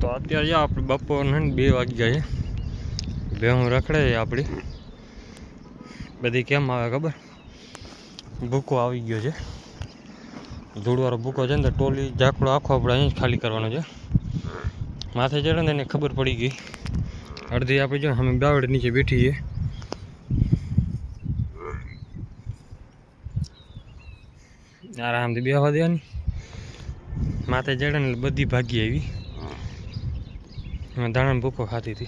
તો અત્યારે આપણે બપોરને બે વાગ્યા છે. ભેહું રખડે આપણી. બધી કેમ આવે ખબર? ભૂકો આવી ગયો છે. ધૂળવાળો ભૂકો છે ને તો ટોલી, ઝાકડો આખો આપણે અહીં જ ખાલી કરવાનો છે. માથે ચડે ને એને ખબર પડી ગઈ. અડધી આપણે જો અમે બાવડ નીચે બેઠી છીએ. આરામથી બેહવા દેવાની. માથે ચડે ને બધી ભાગી આવી. દાણા ભૂકો ખાતી હતી.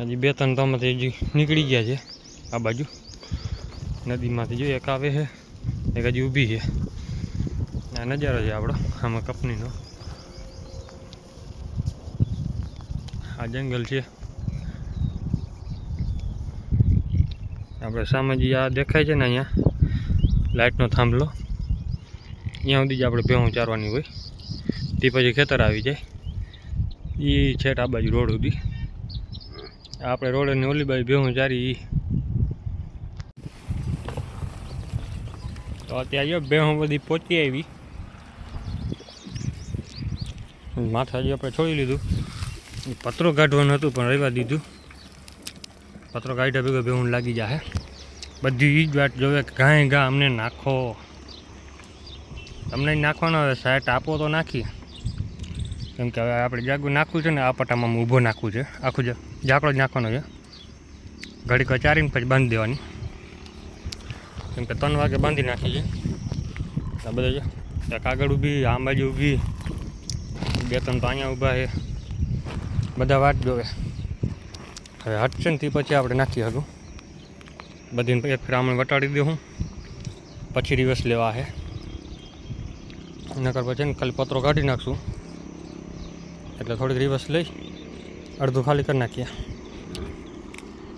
હજી બે ત્રણ તોમાંથી હજી નીકળી ગયા છે આ બાજુ. નદીમાંથી જો એક આવે છે, એક હજી ઊભી છે. આ નજારો છે આપણો, આમાં કંપનીનો. આ જંગલ છે. આપણે સામે જે આ દેખાય છે ને અહીંયા. લાઇટનો થાંભલો. ત્યાં સુધી જ આપણે ભેહું ચારવાની હોય. તે પછી ખેતર આવી જાય. એ છેટ આ બાજુ રોડ સુધી. આપણે રોડની ઓલી બાજુ ભેહું ચારી એ તો અત્યારે જો ભેહું બધી પહોંચી આવી. માથા જે આપણે છોડી લીધું. પતરો કાઢવાનું હતું પણ રહેવા દીધું. પતરો કાઢ્યા ભેગો ભેહું લાગી જાય બધી ઈ જ વાત જોવે ગાય ગા અમને નાખો. તમને નાખવાનો હવે સાહેબ આપો તો નાખીએ. કેમ કે હવે આપણે જાગું નાખવું છે ને આ પટ્ટામાં ઊભો નાખવું છે. આખું ઝાકડો જ નાખવાનો છે. ઘડીક ચારીને પછી બાંધી દેવાની. કેમ કે ત્રણ વાગે બાંધી નાખી છે. આ બધા છે. એક આગળ ઊભી, આ બાજુ ઊભી. બે ત્રણ તો અહીંયા ઊભા છે. બધા વાટ જોવે. હવે હટશે ને તે પછી આપણે નાખી હતું બધીને એક ફ્રામણ વટાડી દઉં પછી રિવર્સ લેવા છે. નકર પછી ને ખાલી પત્રો કાઢી નાખશું. એટલે થોડીક રિવર્સ લઈ, અડધું ખાલી કરી નાખીએ.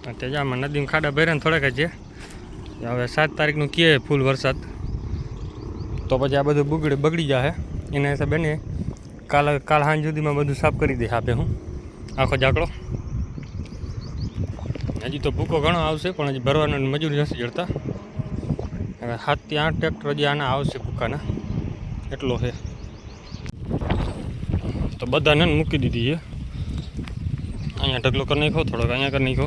ત્યાં તે જામાં નદીમાં ખાડા ભર્યા થોડાક જ હવે સાત તારીખનું કહે ફૂલ વરસાદ. તો પછી આ બધું બગડી બગડી જશે એના હિસાબે ને કાલ કાલ સાંજ સુધીમાં બધું સાફ કરી દઈશ આપે હું. આખો જાકડો હજી તો ભૂકો ઘણો આવશે, પણ હજી ભરવાનો મજૂરી નથી જડતા. હવે સાતથી આઠ ટ્રેક્ટર હજી આના આવશે ભૂકાના. એટલો છે. તો બધાને મૂકી દીધી છે. અહીંયા ઢગલો કરી નાખો થોડોક અહીંયા કરી નાખો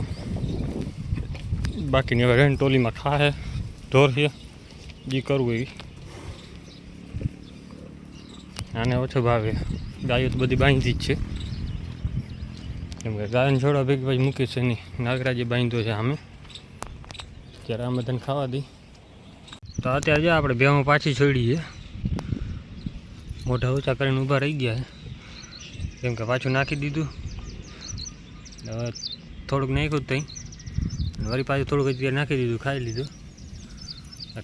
બાકીની હવે રેન ટોલીમાં ખાહે ઢોર છે જે કરવું એવી. આને ઓછો ભાવે. ગાયો તો બધી બાંધી જ છે. કેમ કે ગાયન છોડવા ભેગી પછી મૂકી છે નહીં નાગરાજી બાંધ્યો છે અમે ત્યારે આ બધાને ખાવા દઈ. તો અત્યારે આપણે બેમાં પાછી છોડી છે મોઢા ઊંચા કરીને ઊભા રહી ગયા છે. કેમ કે પાછું નાખી દીધું. હવે થોડુંક નાખ્યું ત્યાં વળી પાછું થોડુંક અત્યારે નાખી દીધું ખાઈ લીધું.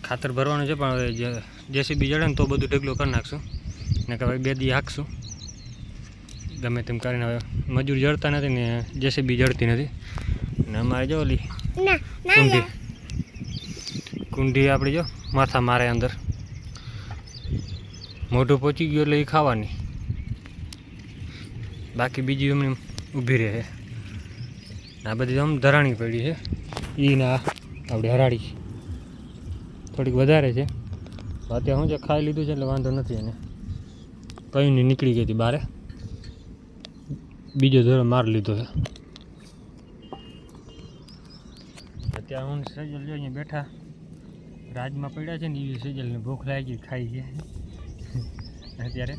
ખાતર ભરવાનું છે પણ હવે જેસીબી જડે ને તો બધું ઢગલો કરી નાખશું. ને કે ભાઈ બે દી હાંકશું. ગમે તેમ કરીને હવે મજૂર જડતા નથી ને જેસીબી જડતી નથી. ને અમારે જો ઓલી કુંડી. કુંડી આપણી જો માથા મારે અંદર. મોઢું પહોંચી ગયું એટલે એ ખાવાની. બાકી બીજી એમની ઊભી રહે. આ બધી આમ ધરાણી પડી છે. એ ના આપણી હરાળી. થોડીક વધારે છે. અત્યારે હું જે ખાઈ લીધું છે એટલે વાંધો નથી એને. કંઈ નહીં, નીકળી ગઈ હતી બારે. બીજો ધોરણ માર લીધો છે. અત્યારે હું સેજલ જો અહીંયા બેઠા. રાજમાં પડ્યા છે ને એ સેજલને ભૂખ લાગી, ખાઈ છે. અત્યારે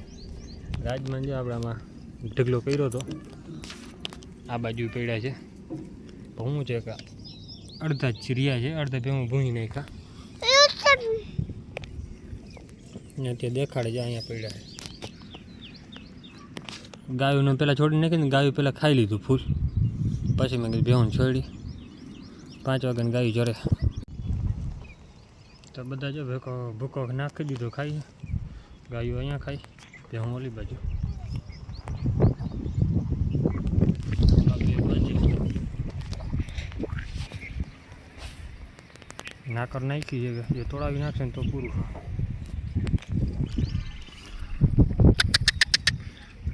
રાજમાં જો આપણે આમાં ઢગલો કર્યો હતો આ બાજુ પડ્યા છે. ભૂં છે કે અડધા જ રહ્યા છે, અડધા ભેવું ભૂંઈ નાખ્યા. તે દેખાડે છે અહીંયા પડ્યા છે. ગાયોને પહેલાં છોડી નાખી ને ગાયું પહેલાં ખાઈ લીધું ફૂલ. પછી મેં કીધું ભેહું છોડી. પાંચ વાગ્યાની ગાયું જરે. તો બધા જો ભૂકો ભૂકો નાખી દીધો ખાઈ. ગાયું અહીંયા ખાઈ. ભેહું ઓલી બાજુ આ બે બાજુ. નાકર નાખી છે. જે તોડાવી નાખશે ને તો પૂરું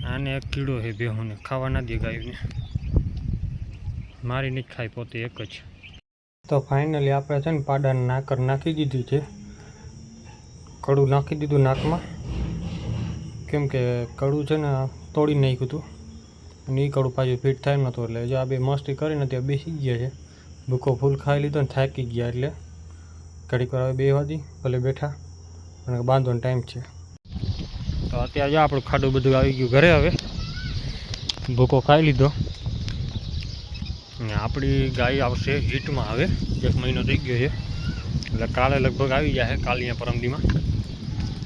આને એક કીડો છે ભેહુંને ખાવા ના દે ગાયને. મારીને જ ખાય પોતે એક જ. તો ફાઇનલી આપણે છે ને પાડાને નાકર નાખી દીધી છે. કડું નાખી દીધું નાકમાં. કેમ કે કડું છે ને તોડી નાખ્યું હતું. અને એ કડું પાછું ફિટ થાય નહોતું એટલે જો આ બે મસ્તી કરીને ત્યાં બેસી ગયા છે. ભૂકો ફૂલ ખાઈ લીધો ને થાકી ગયા એટલે. ઘડીક વાર બે વાગી ભલે બેઠા. અને બાંધવાનો ટાઈમ છે. તો અત્યારે જો આપણું ખાડું બધું આવી ગયું ઘરે હવે. ભૂકો ખાઈ લીધો. ને આપણી ગાય આવશે હીટમાં હવે. એક મહિનો થઈ ગયો છે. એટલે કાલે લગભગ આવી જાય કાલે અહીંયા પરમદીમાં.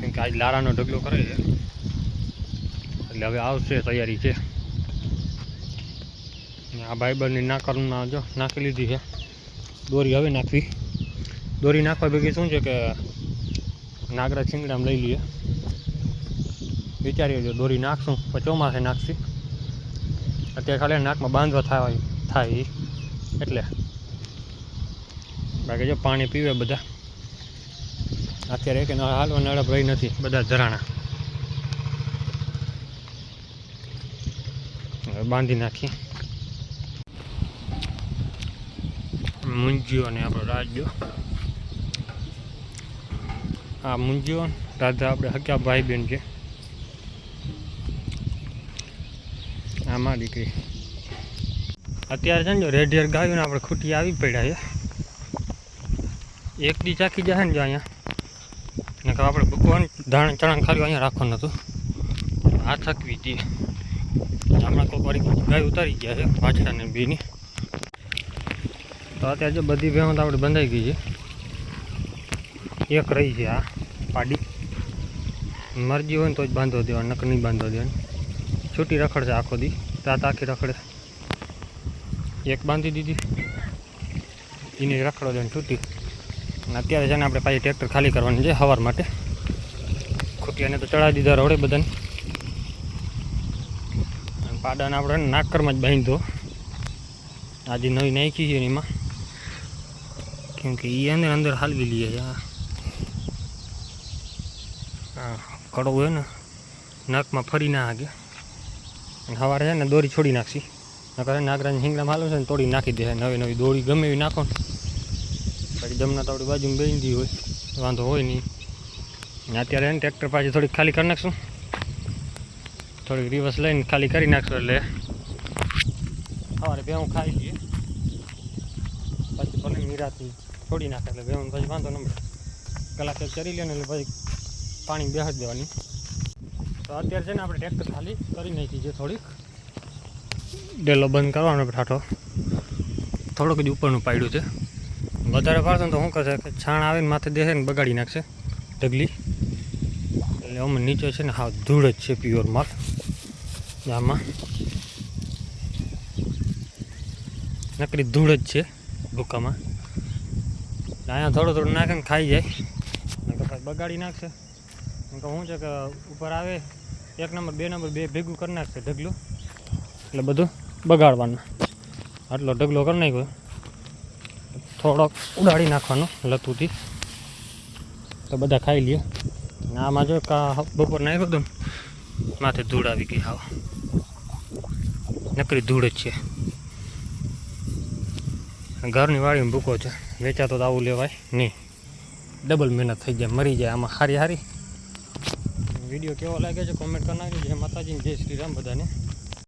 કેમ કે આજ લારાનો ઢગલો કરે છે. એટલે હવે આવશે તૈયારી છે. આ બાઈબરની નાકરમાં જો નાખી લીધી છે. દોરી હવે નાખવી. દોરી નાખવા ભેગી શું છે કે નાગરા છીંગડામાં લઈ લઈએ. વિચારીએ જો દોરી નાખશું પણ ચોમાસે નાખશી. અત્યારે ખાલી નાકમાં બાંધવા થાય થાય એટલે. બાકી જો પાણી પીવે બધા. અત્યારે કે હાલવા નળપ રહી નથી, બધા જરાણા. બાંધી નાખી મુંજીઓ ને આપણો રાજ્યો. આ મુંજીઓ, રાધા આપણે હક્યા ભાઈ બેન છે આમાં દીકરી અત્યારે છે ને જો રેડિયર ગાયું આપણે ખૂટી આવી પડ્યા છે. એક દી ચાકી જાય ને જો અહીંયા. ને કે આપણે ભગવાન ધાણ ચણા ખાલી અહીંયા રાખવાનું હતું. આ થકવી હતી. હમણાં કોઈ વારી ગાય ઉતારી ગયા છે પાછળને બીની. તો અત્યારે જો બધી ભેહો તો આપણે બંધાઈ ગઈ છે. એક રહી છે આ પાડી. મરજી હોય ને તો જ બાંધો દેવાનું, નકર નહીં બાંધો દેવાનું. છૂટી રખડશે આખો દી રાત આખી રખડે. એક બાંધી દીધી. એની રખડો દેવાનું છૂટી અને અત્યારે છે ને આપણે પાછી ટ્રેક્ટર ખાલી કરવાની છે હવાર માટે. ખૂટિયાને તો ચડાવી દીધા રોડે બધાને. પાડાને આપણે નાકરમાં જ બાંધો. આજે નવી નાખી છે એમાં. કેમ કે એ અંદર અંદર હાલવી લઈએ છે કડો હોય ને, નાકમાં ફરી ના આગે અને સવારે છે ને દોરી છોડી નાખશી. નકર નાગરાની હિંગડામાં હાલો છે ને તોડી નાખી દે. નવી નવી દોરી ગમે એવી નાખો ને. પછી જમના તો આપણી બાજુમાં બેસી હોય. વાંધો હોય નહીં. ને અત્યારે એને ટ્રેક્ટર પાછી થોડીક ખાલી કરી નાખશું. થોડીક રિવર્સ લઈને ખાલી કરી નાખશું એટલે. સવારે ભેહું ખાઈ લઈએ. પછી ભલે મીરાથી છોડી નાખે એટલે ભેહું પછી વાંધો ન કલાક કરી લે ને એટલે પછી પાણી બેસી દેવાની. તો અત્યારે છે ને આપણે ટ્રેક્ટર ખાલી કરી નાખી છે થોડીક. ડેલો બંધ કરવાનો ઠાઠો થોડુંક જ ઉપરનું પાડ્યું છે. વધારે પાડશે ને તો શું કરશે? કે છાણ આવે ને માથે દેશે ને બગાડી નાખશે. ઢગલી. એટલે અમે નીચે છે ને હા, ધૂળ જ છે પ્યોર માલ. આમાં. નકરી ધૂળ જ છે ભૂકામાં. અહીંયા થોડું થોડું નાખે ને ખાઈ જાય. બગાડી નાખશે. નકર શું છે કે ઉપર આવે, એક નંબર, બે નંબર, બે ભેગું કરી નાખશે ઢગલું. એટલે બધું બગાડવાનું. આટલો ઢગલો કરી નાખ્યો. થોડોક ઉડાડી નાખવાનો લતુંથી. તો બધા ખાઈ લ્યો. ને આમાં જો કા બપોર નાખ્યો ને માથે ધૂળ આવી ગઈ હાવ. નકરી ધૂળ જ છે. ઘરની વાળીમાં ભૂકો છે. વેચાતો તો આવું લેવાય નહીં. ડબલ મહેનત થઈ જાય, મરી જાય. આમાં હારી હારી વીડિયો કેવો લાગે છે? કોમેન્ટ કરી નાખજો. જય માતાજી જય શ્રી રામ બધાને.